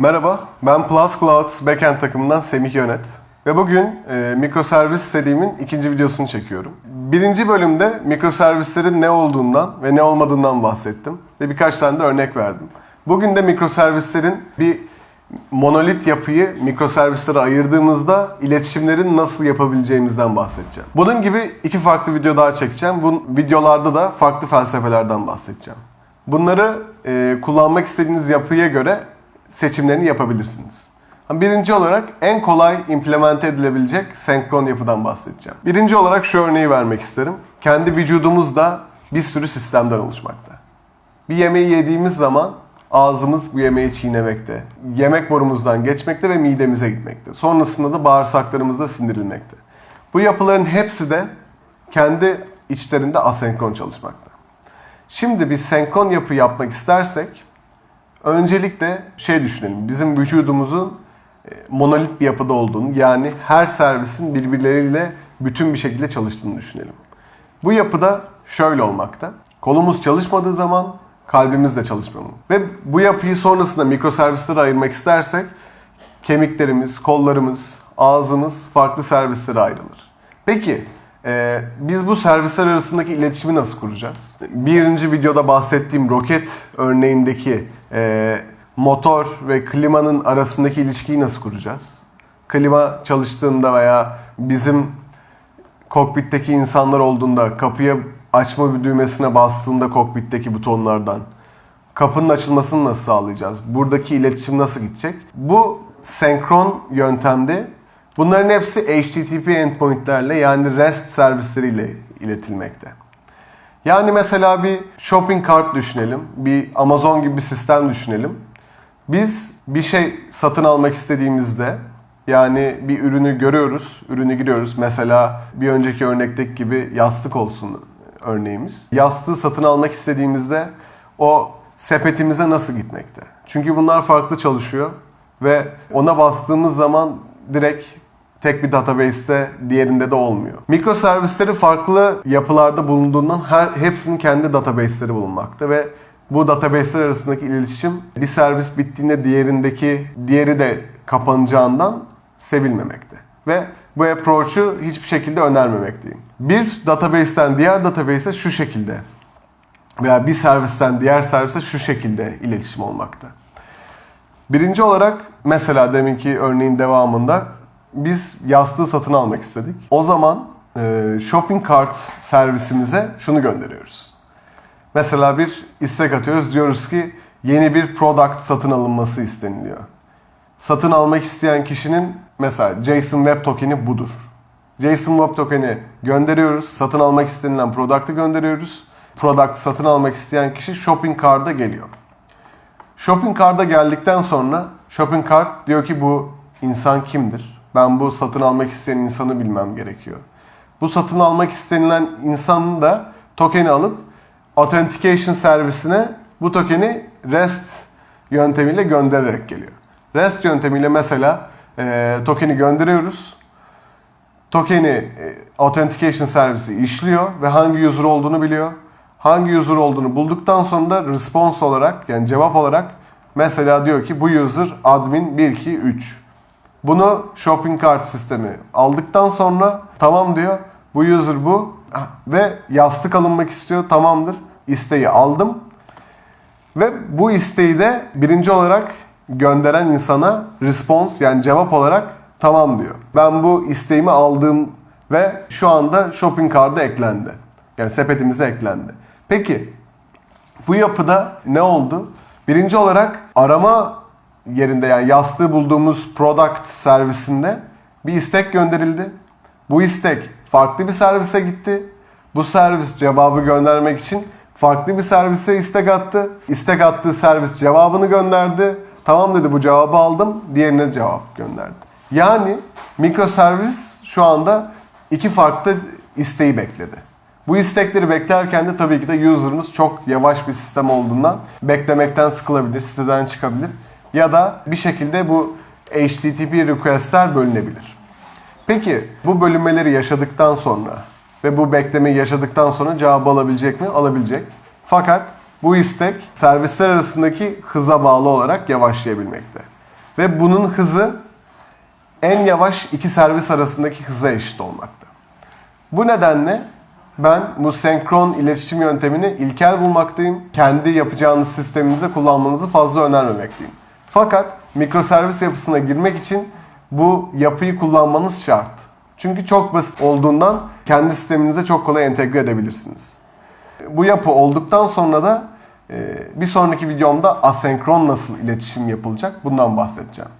Merhaba, ben Plus Cloud backend takımından Semih Yönet. Ve bugün e, mikroservis serimin ikinci videosunu çekiyorum. Birinci bölümde mikroservislerin ne olduğundan ve ne olmadığından bahsettim. Ve birkaç tane de örnek verdim. Bugün de mikroservislerin bir monolit yapıyı mikroservislere ayırdığımızda iletişimlerin nasıl yapabileceğimizden bahsedeceğim. Bunun gibi iki farklı video daha çekeceğim. Bu videolarda da farklı felsefelerden bahsedeceğim. Bunları e, kullanmak istediğiniz yapıya göre seçimlerini yapabilirsiniz. Birinci olarak en kolay implemente edilebilecek senkron yapıdan bahsedeceğim. Birinci olarak şu örneği vermek isterim. Kendi vücudumuzda bir sürü sistemden oluşmakta. Bir yemeği yediğimiz zaman ağzımız bu yemeği çiğnemekte. Yemek borumuzdan geçmekte ve midemize gitmekte. Sonrasında da bağırsaklarımızda sindirilmekte. Bu yapıların hepsi de kendi içlerinde asenkron çalışmakta. Şimdi bir senkron yapı yapmak istersek öncelikle şey düşünelim. Bizim vücudumuzun e, monolit bir yapıda olduğunu yani her servisin birbirleriyle bütün bir şekilde çalıştığını düşünelim. Bu yapıda şöyle olmakta. Kolumuz çalışmadığı zaman kalbimiz de çalışmamalı. Ve bu yapıyı sonrasında mikroservislere ayırmak istersek kemiklerimiz, kollarımız, ağzımız farklı servislere ayrılır. Peki ee, biz bu servisler arasındaki iletişimi nasıl kuracağız? Birinci videoda bahsettiğim roket örneğindeki e, motor ve klimanın arasındaki ilişkiyi nasıl kuracağız? Klima çalıştığında veya bizim kokpitteki insanlar olduğunda kapıya açma bir düğmesine bastığında kokpitteki butonlardan kapının açılmasını nasıl sağlayacağız? Buradaki iletişim nasıl gidecek? Bu senkron yöntemde Bunların hepsi HTTP endpointlerle yani REST servisleriyle iletilmekte. Yani mesela bir shopping cart düşünelim, bir Amazon gibi bir sistem düşünelim. Biz bir şey satın almak istediğimizde yani bir ürünü görüyoruz, ürünü giriyoruz. Mesela bir önceki örnekteki gibi yastık olsun örneğimiz. Yastığı satın almak istediğimizde o sepetimize nasıl gitmekte? Çünkü bunlar farklı çalışıyor ve ona bastığımız zaman direkt tek bir database'te diğerinde de olmuyor. Mikroservisleri farklı yapılarda bulunduğundan her hepsinin kendi database'leri bulunmakta ve bu database'ler arasındaki iletişim bir servis bittiğinde diğerindeki diğeri de kapanacağından sevilmemekte. Ve bu approach'u hiçbir şekilde önermemekteyim. Bir database'ten diğer database'e şu şekilde veya bir servisten diğer servise şu şekilde iletişim olmakta. Birinci olarak mesela deminki örneğin devamında biz yastığı satın almak istedik. O zaman e, shopping cart servisimize şunu gönderiyoruz. Mesela bir istek atıyoruz. Diyoruz ki yeni bir product satın alınması isteniliyor. Satın almak isteyen kişinin mesela JSON Web Token'i budur. JSON Web Token'i gönderiyoruz. Satın almak istenilen product'ı gönderiyoruz. Product satın almak isteyen kişi shopping cart'a geliyor. Shopping cart'a geldikten sonra shopping cart diyor ki bu insan kimdir? Ben bu satın almak isteyen insanı bilmem gerekiyor. Bu satın almak istenilen insanın da tokeni alıp authentication servisine bu tokeni REST yöntemiyle göndererek geliyor. REST yöntemiyle mesela e, tokeni gönderiyoruz. Tokeni e, authentication servisi işliyor ve hangi user olduğunu biliyor. Hangi user olduğunu bulduktan sonra da response olarak yani cevap olarak mesela diyor ki bu user admin 1 2 3 bunu shopping cart sistemi aldıktan sonra tamam diyor. Bu user bu ve yastık alınmak istiyor. Tamamdır. İsteği aldım. Ve bu isteği de birinci olarak gönderen insana response yani cevap olarak tamam diyor. Ben bu isteğimi aldım ve şu anda shopping cart'a eklendi. Yani sepetimize eklendi. Peki bu yapıda ne oldu? Birinci olarak arama yerinde yani yastığı bulduğumuz product servisinde bir istek gönderildi. Bu istek farklı bir servise gitti. Bu servis cevabı göndermek için farklı bir servise istek attı. İstek attığı servis cevabını gönderdi. Tamam dedi bu cevabı aldım. Diğerine cevap gönderdi. Yani mikroservis şu anda iki farklı isteği bekledi. Bu istekleri beklerken de tabii ki de user'ımız çok yavaş bir sistem olduğundan beklemekten sıkılabilir, siteden çıkabilir ya da bir şekilde bu HTTP requestler bölünebilir. Peki bu bölünmeleri yaşadıktan sonra ve bu beklemeyi yaşadıktan sonra cevabı alabilecek mi? Alabilecek. Fakat bu istek servisler arasındaki hıza bağlı olarak yavaşlayabilmekte. Ve bunun hızı en yavaş iki servis arasındaki hıza eşit olmakta. Bu nedenle ben bu senkron iletişim yöntemini ilkel bulmaktayım. Kendi yapacağınız sisteminizde kullanmanızı fazla önermemekteyim. Fakat mikroservis yapısına girmek için bu yapıyı kullanmanız şart. Çünkü çok basit olduğundan kendi sisteminize çok kolay entegre edebilirsiniz. Bu yapı olduktan sonra da e, bir sonraki videomda asenkron nasıl iletişim yapılacak bundan bahsedeceğim.